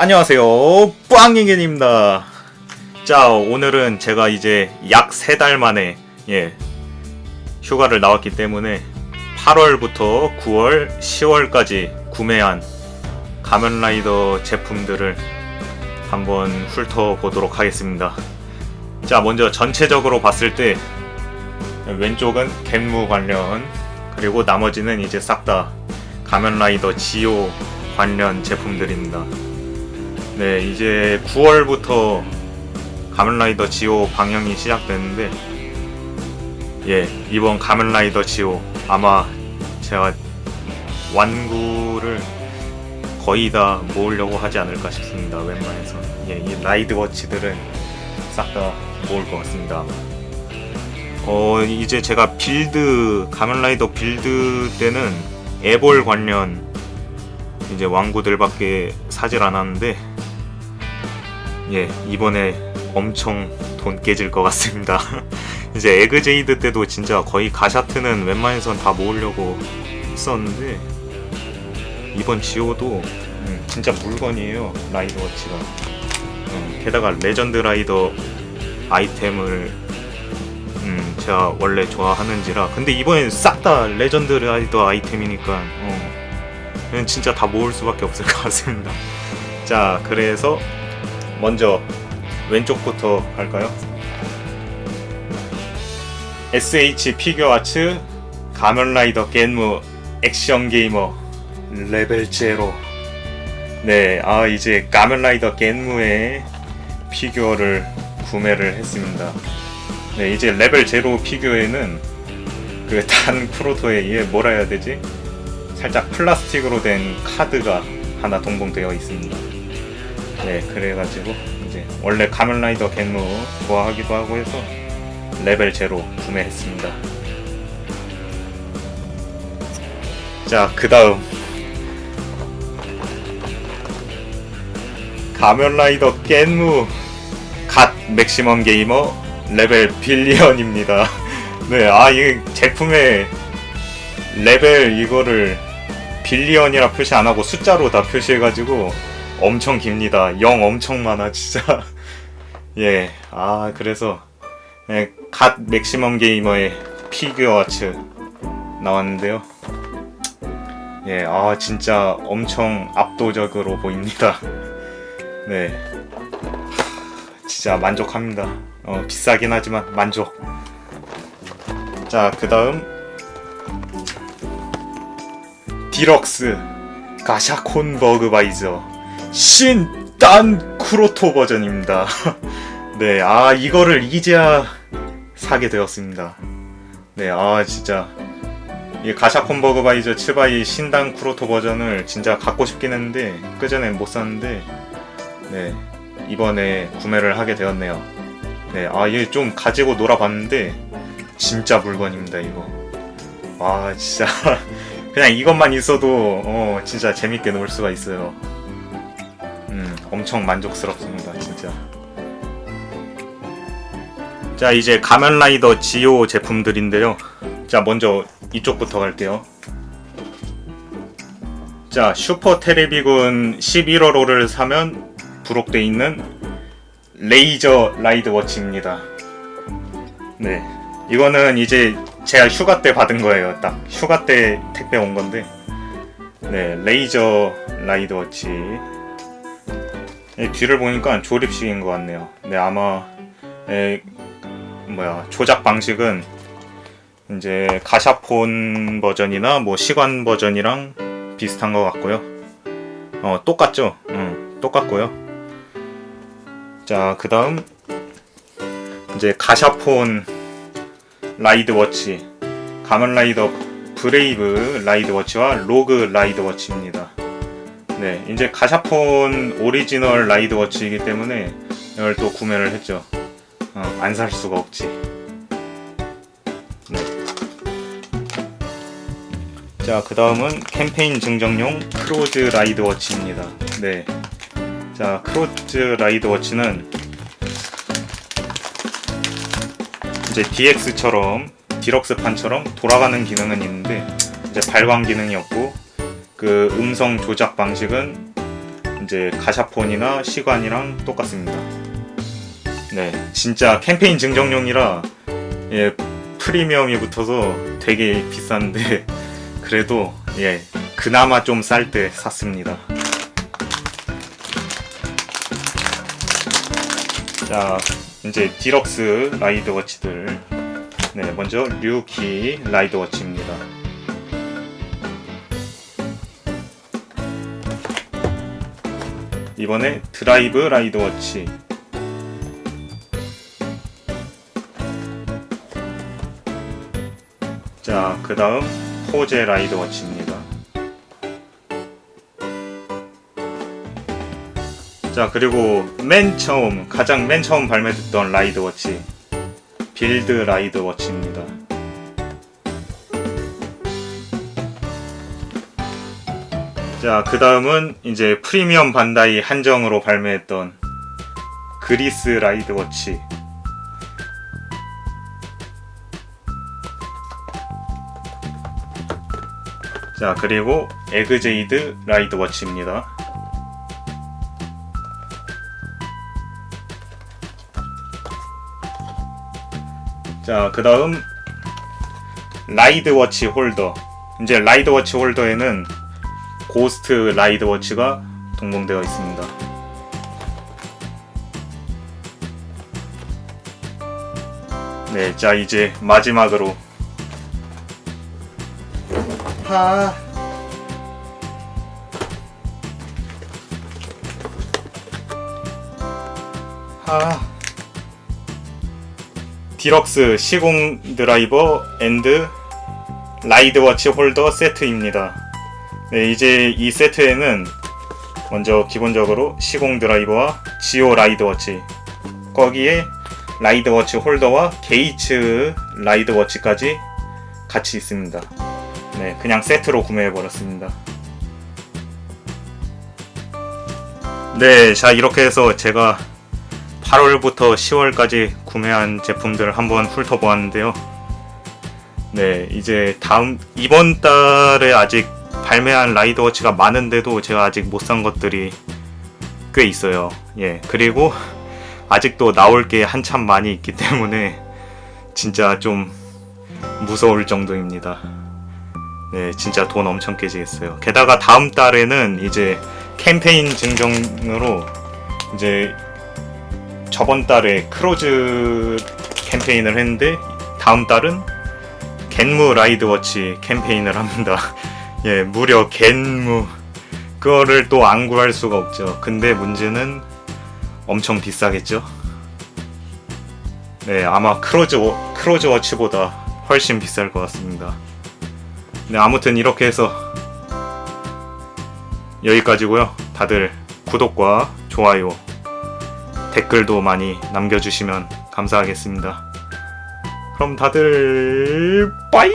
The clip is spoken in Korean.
안녕하세요. 뿌앙잉겐입니다. 자 오늘은 제가 이제 약세달 만에 예 휴가를 나왔기 때문에 8월부터 9월 10월까지 구매한 가면라이더 제품들을 한번 훑어보도록 하겠습니다. 자 먼저 전체적으로 봤을 때 왼쪽은 겐무 관련 그리고 나머지는 이제 싹 다 가면라이더 지오 관련 제품들입니다 네, 이제 9월부터 가면라이더 지오 방영이 시작되는데, 예, 이번 가면라이더 지오 아마 제가 완구를 거의 다 모으려고 하지 않을까 싶습니다. 웬만해서. 예, 이 라이드 워치들은 싹 다 모을 것 같습니다. 어, 이제 제가 빌드, 가면라이더 빌드 때는 에볼 관련 이제 왕구들밖에 사질 않았는데, 예, 이번에 엄청 돈 깨질 것 같습니다. 이제 에그제이드 때도 진짜 거의 가샤트는 웬만해선 다 모으려고 했었는데 이번 지오도 음, 진짜 물건이에요 라이더 워치가. 음, 게다가 레전드 라이더 아이템을 음, 제가 원래 좋아하는지라 근데 이번엔 싹 다 레전드 라이더 아이템이니까 어, 진짜 다 모을 수밖에 없을 것 같습니다. 자, 그래서 먼저 왼쪽부터 갈까요? SH 피규어아츠 가면라이더 겐무 액션 게이머 레벨 제로 네, 아 이제 가면라이더 겐무의 피규어를 구매를 했습니다. 네, 이제 레벨 제로 피규어에는 그 단 프로토에 이게 뭐라 해야 되지? 살짝 플라스틱으로 된 카드가 하나 동봉되어 있습니다. 네, 그래가지고 이제 원래 가면라이더 겐무 좋아하기도 하고 해서 레벨 제로 구매했습니다. 자, 그 다음 가면라이더 겐무 갓 맥시멈 게이머 레벨 빌리언입니다. 네, 아, 이 제품의 레벨 이거를 빌리언이라 표시 안 하고 숫자로 다 표시해가지고 엄청 깁니다. 0 엄청 많아, 진짜. 예, 아, 그래서, 예, 갓 맥시멈 게이머의 피규어와츠 나왔는데요. 예, 아, 진짜 엄청 압도적으로 보입니다. 네. 진짜 만족합니다. 어, 비싸긴 하지만 만족. 자, 그 다음. 디럭스 가샤콘 버그바이저 신단 쿠로토 버전입니다. 네, 아 이거를 이제야 사게 되었습니다. 네, 아 진짜 이 가샤콘 버그바이저 7바이 신단 쿠로토 버전을 진짜 갖고 싶긴 했는데 그 전에 못 샀는데 네 이번에 구매를 하게 되었네요. 네, 아얘 좀 가지고 놀아봤는데 진짜 물건입니다 이거. 와 진짜 그냥 이것만 있어도 어 진짜 재밌게 놀 수가 있어요. 음, 엄청 만족스럽습니다, 진짜. 자, 이제 가면라이더 지오 제품들인데요. 자, 먼저 이쪽부터 갈게요. 자, 슈퍼 테레비군 11월호를 사면 부록돼 있는 레이저 라이드 워치입니다. 네. 이거는 이제 제가 휴가 때 받은 거예요. 딱 휴가 때 택배 온 건데. 네, 레이저 라이드 워치. 네, 뒤를 보니까 조립식인 것 같네요. 네, 아마 에, 뭐야 조작 방식은 이제 가샤폰 버전이나 뭐 시관 버전이랑 비슷한 것 같고요. 어, 똑같죠? 응, 똑같고요. 자, 그 다음 이제 가샤폰 라이드 워치, 가면 라이더 브레이브 라이드 워치와 로그 라이드 워치입니다. 네, 이제 가샤폰 오리지널 라이드 워치이기 때문에 이걸 또 구매를 했죠. 어, 안 살 수가 없지. 네. 자, 그 다음은 캠페인 증정용 크로즈 라이드 워치입니다. 네. 자, 크로즈 라이드 워치는 이제 DX처럼 디럭스판처럼 돌아가는 기능은 있는데 이제 발광 기능이 없고 그 음성 조작 방식은 이제 가샤폰이나 시관이랑 똑같습니다. 네, 진짜 캠페인 증정용이라 예, 프리미엄이 붙어서 되게 비싼데 그래도 예, 그나마 좀 쌀 때 샀습니다. 자, 이제 디럭스 라이드 워치들. 네, 먼저 류키 라이드 워치입니다. 이번에 드라이브 라이드 워치. 자, 그 다음 포제 라이드 워치입니다. 자, 그리고 맨 처음, 가장 맨 처음 발매됐던 라이드 워치. 빌드 라이드 워치입니다. 자, 그 다음은 이제 프리미엄 반다이 한정으로 발매했던 그리스 라이드 워치. 자, 그리고 에그제이드 라이드 워치입니다. 자, 그 다음 라이드 워치 홀더. 이제 라이드 워치 홀더에는 고스트 라이드 워치가 동봉되어 있습니다. 네, 자 이제 마지막으로 하하 디럭스 시공 드라이버 앤드 라이드 워치 홀더 세트입니다. 네, 이제 이 세트에는 먼저 기본적으로 시공 드라이버와 지오 라이드 워치 거기에 라이드 워치 홀더와 게이츠 라이드 워치까지 같이 있습니다. 네, 그냥 세트로 구매해 버렸습니다. 네, 자 이렇게 해서 제가 8월부터 10월까지 구매한 제품들을 한번 훑어보았는데요. 네, 이제 다음 이번 달에 아직 발매한 라이드 워치가 많은데도 제가 아직 못 산 것들이 꽤 있어요. 예, 그리고 아직도 나올 게 한참 많이 있기 때문에 진짜 좀 무서울 정도입니다. 네, 진짜 돈 엄청 깨지겠어요. 게다가 다음 달에는 이제 캠페인 증정으로 이제 저번 달에 크로즈 캠페인을 했는데 다음 달은 겐무 라이드 워치 캠페인을 합니다. 예, 무려 겐무 그거를 또 안 구할 수가 없죠. 근데 문제는 엄청 비싸겠죠. 네, 아마 크로즈 워, 크로즈 워치보다 훨씬 비쌀 것 같습니다. 네, 아무튼 이렇게 해서 여기까지고요. 다들 구독과 좋아요, 댓글도 많이 남겨주시면 감사하겠습니다. 그럼 다들 빠이!